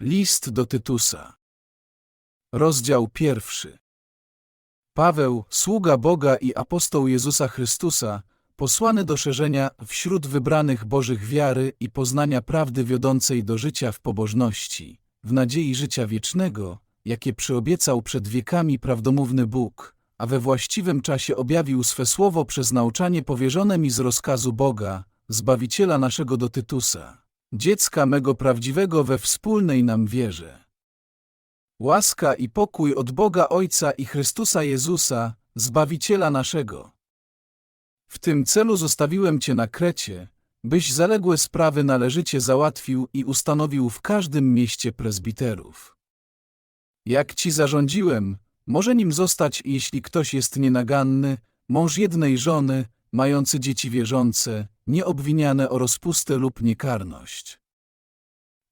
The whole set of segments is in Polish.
List do Tytusa. Rozdział pierwszy. Paweł, sługa Boga i apostoł Jezusa Chrystusa, posłany do szerzenia wśród wybranych Bożych wiary i poznania prawdy wiodącej do życia w pobożności, w nadziei życia wiecznego, jakie przyobiecał przed wiekami prawdomówny Bóg, a we właściwym czasie objawił swe słowo przez nauczanie powierzone mi z rozkazu Boga, Zbawiciela naszego do Tytusa, dziecka mego prawdziwego we wspólnej nam wierze. Łaska i pokój od Boga Ojca i Chrystusa Jezusa, Zbawiciela naszego. W tym celu zostawiłem Cię na Krecie, byś zaległe sprawy należycie załatwił i ustanowił w każdym mieście prezbiterów. Jak Ci zarządziłem, może nim zostać, jeśli ktoś jest nienaganny, mąż jednej żony, mający dzieci wierzące, nieobwiniane o rozpustę lub niekarność.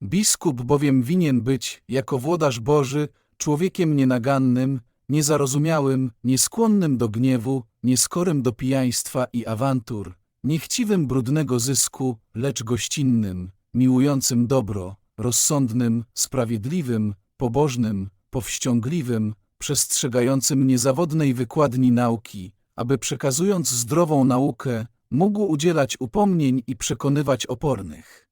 Biskup bowiem winien być, jako włodarz Boży, człowiekiem nienagannym, niezarozumiałym, nieskłonnym do gniewu, nieskorym do pijaństwa i awantur, niechciwym brudnego zysku, lecz gościnnym, miłującym dobro, rozsądnym, sprawiedliwym, pobożnym, powściągliwym, przestrzegającym niezawodnej wykładni nauki, aby przekazując zdrową naukę, mógł udzielać upomnień i przekonywać opornych.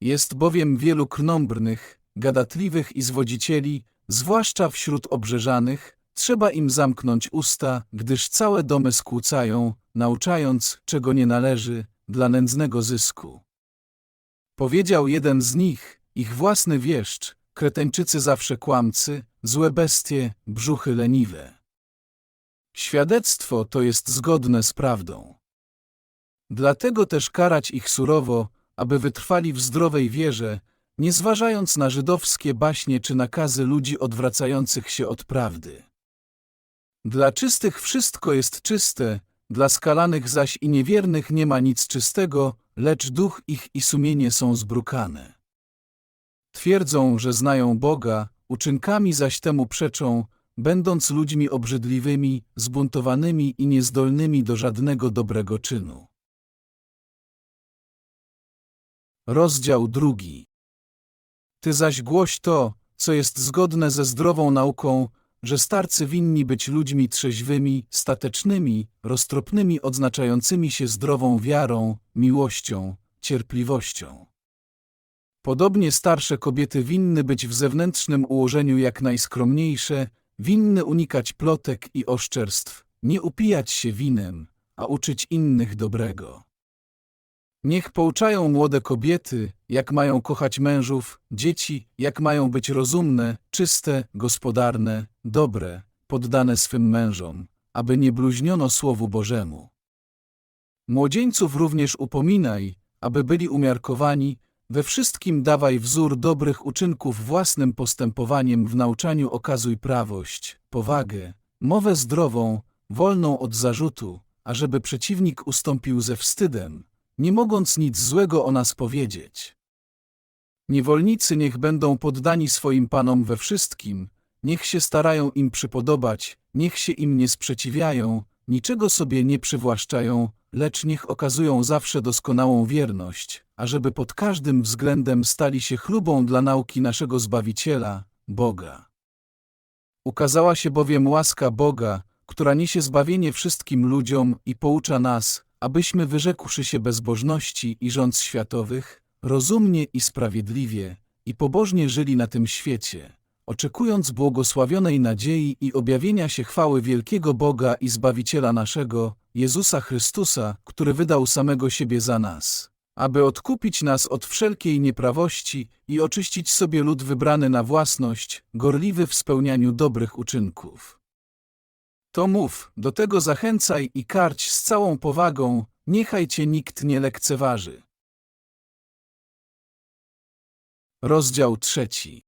Jest bowiem wielu krnąbrnych, gadatliwych i zwodzicieli, zwłaszcza wśród obrzeżanych, trzeba im zamknąć usta, gdyż całe domy skłócają, nauczając, czego nie należy, dla nędznego zysku. Powiedział jeden z nich, ich własny wieszcz, kretańczycy zawsze kłamcy, złe bestie, brzuchy leniwe. Świadectwo to jest zgodne z prawdą. Dlatego też karać ich surowo, aby wytrwali w zdrowej wierze, nie zważając na żydowskie baśnie czy nakazy ludzi odwracających się od prawdy. Dla czystych wszystko jest czyste, dla skalanych zaś i niewiernych nie ma nic czystego, lecz duch ich i sumienie są zbrukane. Twierdzą, że znają Boga, uczynkami zaś temu przeczą, będąc ludźmi obrzydliwymi, zbuntowanymi i niezdolnymi do żadnego dobrego czynu. Rozdział drugi. Ty zaś głoś to, co jest zgodne ze zdrową nauką, że starcy winni być ludźmi trzeźwymi, statecznymi, roztropnymi, odznaczającymi się zdrową wiarą, miłością, cierpliwością. Podobnie starsze kobiety winny być w zewnętrznym ułożeniu jak najskromniejsze, winny unikać plotek i oszczerstw, nie upijać się winem, a uczyć innych dobrego. Niech pouczają młode kobiety, jak mają kochać mężów, dzieci, jak mają być rozumne, czyste, gospodarne, dobre, poddane swym mężom, aby nie bluźniono Słowu Bożemu. Młodzieńców również upominaj, aby byli umiarkowani, we wszystkim dawaj wzór dobrych uczynków własnym postępowaniem w nauczaniu okazuj prawość, powagę, mowę zdrową, wolną od zarzutu, ażeby przeciwnik ustąpił ze wstydem, nie mogąc nic złego o nas powiedzieć. Niewolnicy niech będą poddani swoim panom we wszystkim, niech się starają im przypodobać, niech się im nie sprzeciwiają, niczego sobie nie przywłaszczają, lecz niech okazują zawsze doskonałą wierność, ażeby pod każdym względem stali się chlubą dla nauki naszego Zbawiciela, Boga. Ukazała się bowiem łaska Boga, która niesie zbawienie wszystkim ludziom i poucza nas, abyśmy wyrzekłszy się bezbożności i rząd światowych, rozumnie i sprawiedliwie i pobożnie żyli na tym świecie, oczekując błogosławionej nadziei i objawienia się chwały wielkiego Boga i Zbawiciela naszego, Jezusa Chrystusa, który wydał samego siebie za nas, aby odkupić nas od wszelkiej nieprawości i oczyścić sobie lud wybrany na własność, gorliwy w spełnianiu dobrych uczynków. To mów, do tego zachęcaj i karć z całą powagą, niechaj cię nikt nie lekceważy. Rozdział trzeci.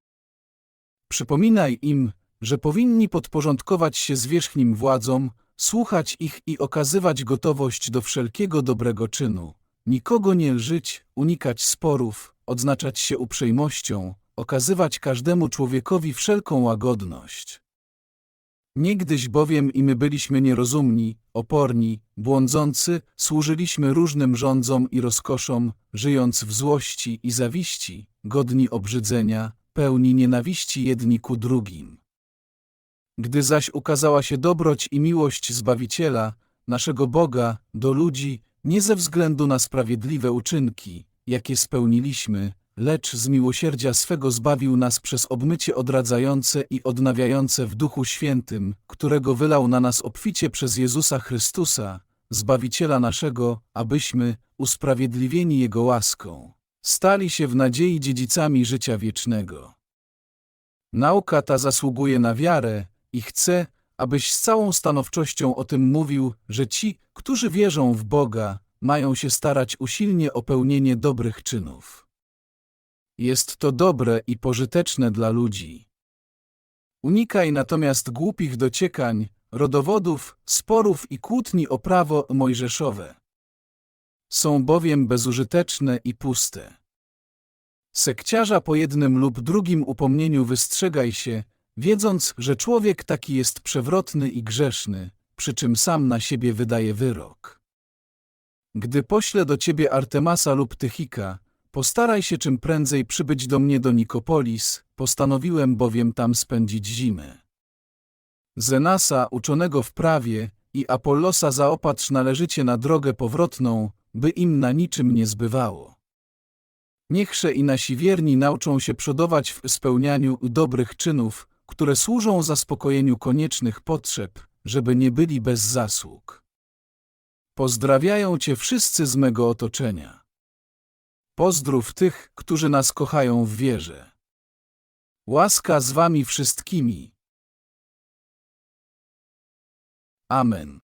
Przypominaj im, że powinni podporządkować się zwierzchnim władzom, słuchać ich i okazywać gotowość do wszelkiego dobrego czynu, nikogo nie lżyć, unikać sporów, odznaczać się uprzejmością, okazywać każdemu człowiekowi wszelką łagodność. Niegdyś bowiem i my byliśmy nierozumni, oporni, błądzący, służyliśmy różnym rządzom i rozkoszom, żyjąc w złości i zawiści, godni obrzydzenia, pełni nienawiści jedni ku drugim. Gdy zaś ukazała się dobroć i miłość Zbawiciela, naszego Boga, do ludzi, nie ze względu na sprawiedliwe uczynki, jakie spełniliśmy, lecz z miłosierdzia swego zbawił nas przez obmycie odradzające i odnawiające w Duchu Świętym, którego wylał na nas obficie przez Jezusa Chrystusa, Zbawiciela naszego, abyśmy, usprawiedliwieni Jego łaską, stali się w nadziei dziedzicami życia wiecznego. Nauka ta zasługuje na wiarę i chcę, abyś z całą stanowczością o tym mówił, że ci, którzy wierzą w Boga, mają się starać usilnie o pełnienie dobrych czynów. Jest to dobre i pożyteczne dla ludzi. Unikaj natomiast głupich dociekań, rodowodów, sporów i kłótni o prawo mojżeszowe. Są bowiem bezużyteczne i puste. Sekciarza po jednym lub drugim upomnieniu wystrzegaj się, wiedząc, że człowiek taki jest przewrotny i grzeszny, przy czym sam na siebie wydaje wyrok. Gdy poślę do ciebie Artemasa lub Tychika, postaraj się czym prędzej przybyć do mnie do Nikopolis, postanowiłem bowiem tam spędzić zimę. Zenasa, uczonego w prawie, i Apollosa zaopatrz należycie na drogę powrotną, by im na niczym nie zbywało. Niechże i nasi wierni nauczą się przodować w spełnianiu dobrych czynów, które służą zaspokojeniu koniecznych potrzeb, żeby nie byli bez zasług. Pozdrawiają Cię wszyscy z mego otoczenia. Pozdrów tych, którzy nas kochają w wierze. Łaska z Wami wszystkimi. Amen.